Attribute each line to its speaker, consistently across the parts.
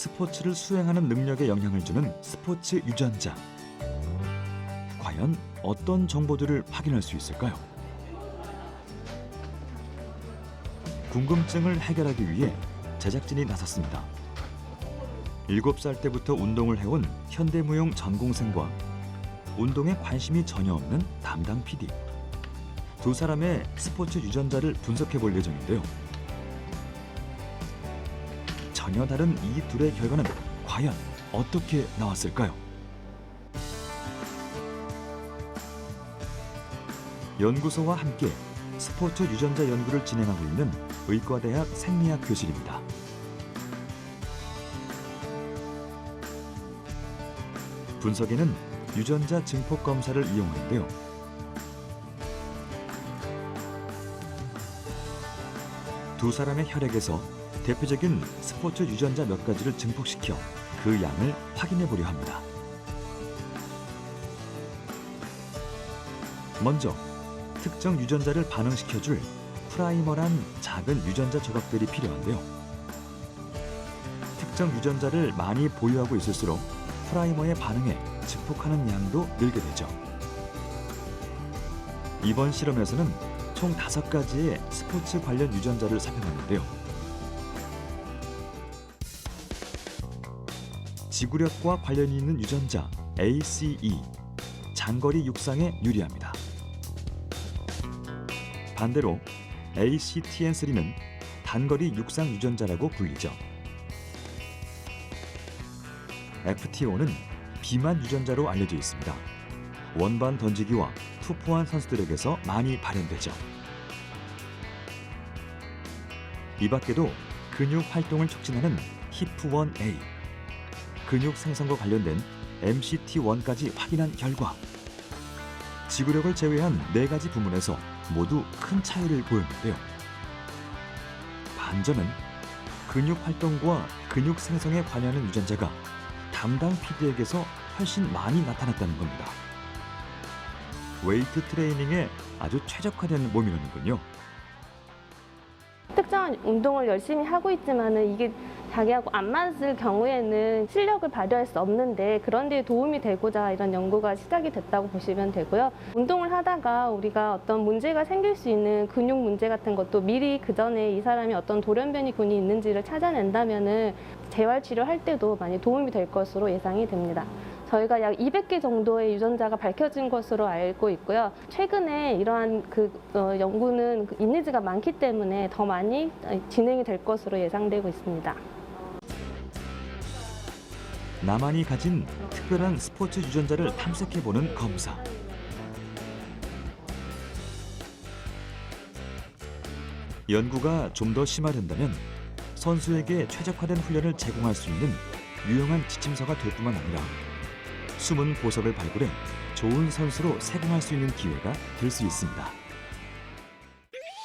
Speaker 1: 스포츠를 수행하는 능력에 영향을 주는 스포츠 유전자. 과연 어떤 정보들을 확인할 수 있을까요? 궁금증을 해결하기 위해 제작진이 나섰습니다. 7살 때부터 운동을 해온 현대무용 전공생과 운동에 관심이 전혀 없는 담당 PD. 두 사람의 스포츠 유전자를 분석해 볼 예정인데요. 전혀 다른 이 둘의 결과는 과연 어떻게 나왔을까요? 연구소와 함께 스포츠 유전자 연구를 진행하고 있는 의과대학 생리학 교실입니다. 분석에는 유전자 증폭 검사를 이용하는데요. 두 사람의 혈액에서 대표적인 스포츠 유전자 몇 가지를 증폭시켜 그 양을 확인해 보려 합니다. 먼저 특정 유전자를 반응시켜줄 프라이머란 작은 유전자 조각들이 필요한데요. 특정 유전자를 많이 보유하고 있을수록 프라이머의 반응에 증폭하는 양도 늘게 되죠. 이번 실험에서는 총 다섯 가지의 스포츠 관련 유전자를 살펴봤는데요. 지구력과 관련이 있는 유전자 ACE, 장거리 육상에 유리합니다. 반대로 ACTN3는 단거리 육상 유전자라고 불리죠. FTO는 비만 유전자로 알려져 있습니다. 원반 던지기와 투포한 선수들에게서 많이 발현되죠. 이 밖에도 근육 활동을 촉진하는 히프1A, 근육 생성과 관련된 MCT1까지 확인한 결과 지구력을 제외한 네 가지 부문에서 모두 큰 차이를 보였는데요. 반전은 근육 활동과 근육 생성에 관여하는 유전자가 담당 PD에게서 훨씬 많이 나타났다는 겁니다. 웨이트 트레이닝에 아주 최적화된 몸이라는군요.
Speaker 2: 특정한 운동을 열심히 하고 있지만은 이게 자기하고 안 맞을 경우에는 실력을 발휘할 수 없는데 그런 데 도움이 되고자 이런 연구가 시작이 됐다고 보시면 되고요. 운동을 하다가 우리가 어떤 문제가 생길 수 있는 근육 문제 같은 것도 미리 그 전에 이 사람이 어떤 돌연변이 군이 있는지를 찾아낸다면은 재활 치료할 때도 많이 도움이 될 것으로 예상이 됩니다. 저희가 약 200개 정도의 유전자가 밝혀진 것으로 알고 있고요. 최근에 이러한 그 어, 연구는 그 인니즈가 많기 때문에 더 많이 진행이 될 것으로 예상되고 있습니다.
Speaker 1: 나만이 가진 특별한 스포츠 유전자를 탐색해보는 검사. 연구가 좀 더 심화된다면 선수에게 최적화된 훈련을 제공할 수 있는 유용한 지침서가 될 뿐만 아니라 숨은 보석을 발굴해 좋은 선수로 세공할 수 있는 기회가 될 수 있습니다.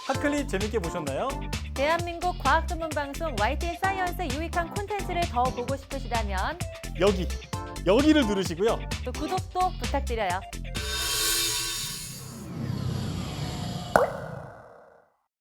Speaker 3: 핫클립 재밌게 보셨나요?
Speaker 4: 대한민국 과학 전문 방송 YTN 사이언스의 유익한 콘텐츠를 더 보고 싶으시다면
Speaker 3: 여기, 여기를 누르시고요.
Speaker 4: 또 구독도 부탁드려요.